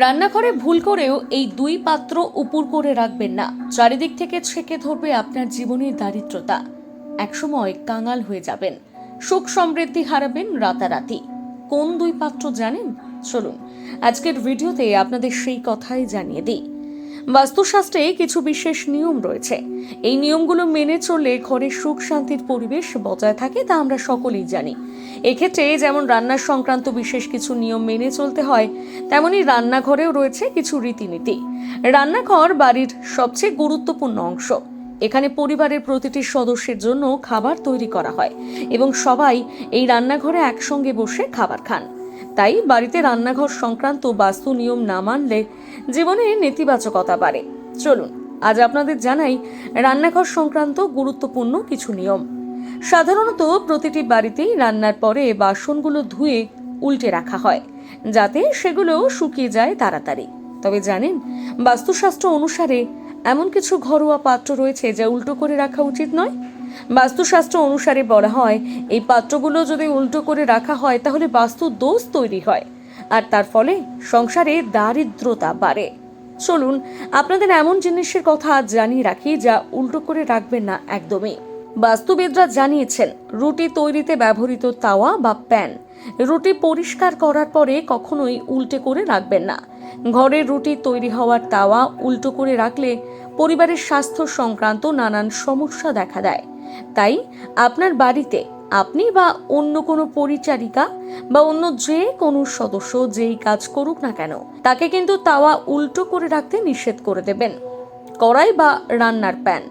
রান্নাঘরে ভুল করেও এই দুই পাত্র উপুর করে রাখবেন না। চারিদিক থেকে ছেঁকে ধরবে আপনার জীবনের দারিদ্রতা। একসময় কাঙাল হয়ে যাবেন। সুখ সমৃদ্ধি হারাবেন রাতারাতি। কোন দুই পাত্র জানেন? চলুন, আজকের ভিডিওতে আপনাদের সেই কথাই জানিয়ে দিই। বাস্তুশাস্ত্রে কিছু বিশেষ নিয়ম রয়েছে। এই নিয়মগুলো মেনে চললে ঘরে সুখ শান্তির পরিবেশ বজায় থাকে, তা আমরা সকলেই জানি। এক্ষেত্রে যেমন রান্নার সংক্রান্ত বিশেষ কিছু নিয়ম মেনে চলতে হয়, তেমনি রান্নাঘরেও রয়েছে কিছু রীতিনীতি। রান্নাঘর বাড়ির সবচেয়ে গুরুত্বপূর্ণ অংশ। এখানে পরিবারের প্রতিটি সদস্যের জন্য খাবার তৈরি করা হয় এবং সবাই এই রান্নাঘরে একসঙ্গে বসে খাবার খান। তাই বাড়িতে রান্নাঘর সংক্রান্ত বাস্তু নিয়ম না মানলে জীবনে নেতিবাচকতা বাড়ে। চলুন, আজ আপনাদের জানাই রান্নাঘর সংক্রান্ত গুরুত্বপূর্ণ কিছু নিয়ম। সাধারণত প্রতিটি বাড়িতেই রান্নার পরে বাসনগুলো ধুয়ে উল্টে রাখা হয়, যাতে সেগুলো শুকিয়ে যায় তাড়াতাড়ি। তবে জানেন, বাস্তুশাস্ত্র অনুসারে এমন কিছু ঘরোয়া পাত্র রয়েছে যা উল্টো করে রাখা উচিত নয়। বাস্তুশাস্ত্র অনুসারে বলা হয়, এই পাত্রগুলো যদি উল্টো করে রাখা হয়, তাহলে বাস্তু দোষ তৈরি হয়। আর তার ফলে সংসারে দারিদ্রতা বাড়ে। চলুন, আপনাদের এমন জিনিসের কথা জানিয়ে রাখি যা উল্টো করে রাখবেন না একদমই। বাস্তুবিদরা জানিয়েছেন, রুটি তৈরিতে ব্যবহৃত তাওয়া বা প্যান। রুটি পরিষ্কার করার পরে কখনোই উল্টে করে রাখবেন না। ঘরে রুটি তৈরি হওয়ার তাওয়া উল্টো করে রাখলে পরিবারের স্বাস্থ্য সংক্রান্ত নানান সমস্যা দেখা দেয়। তাই আপনার বাড়িতে আপনি বা অন্য কোনো পরিচারিকা বা অন্য যে কোনো সদস্য যেই কাজ করুক না কেন, তাকে কিন্তু তাওয়া উল্টো করে রাখতে নিষেধ করে দেবেন। কড়াই বা রান্নার প্যান।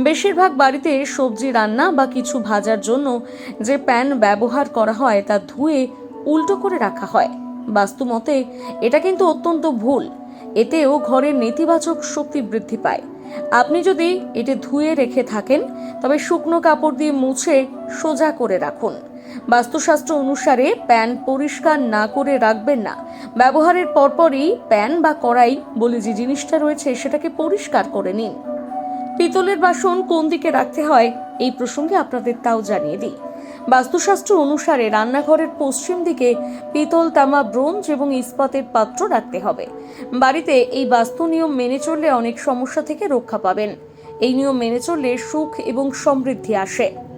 বেশিরভাগ বাড়িতে সবজি রান্না বা কিছু ভাজার জন্য যে প্যান ব্যবহার করা হয় তা ধুয়ে উল্টো করে রাখা হয়। বাস্তু মতে এটা কিন্তু অত্যন্ত ভুল। এতেও ঘরের নেতিবাচক শক্তি বৃদ্ধি পায়। আপনি যদি এটি ধুয়ে রেখে থাকেন, তবে শুকনো কাপড় দিয়ে মুছে সোজা করে রাখুন। বাস্তুশাস্ত্র অনুসারে প্যান পরিষ্কার না করে রাখবেন না। ব্যবহারের পরপরই প্যান বা কড়াই বলে যে জিনিসটা রয়েছে সেটাকে পরিষ্কার করে নিন। পিতলের বাসন কোন দিকে রাখতে হয়, এই প্রসঙ্গে আপনাদের তাও জানিয়ে দিই। বাস্তুশাস্ত্র অনুসারে রান্নাঘরের পশ্চিম দিকে পিতল তামা ব্রোঞ্জ এবং ইস্পাতের পাত্র রাখতে হবে। বাড়িতে এই বাস্তু নিয়ম মেনে চললে অনেক সমস্যা থেকে রক্ষা পাবেন। এই নিয়ম মেনে চললে সুখ এবং সমৃদ্ধি আসে।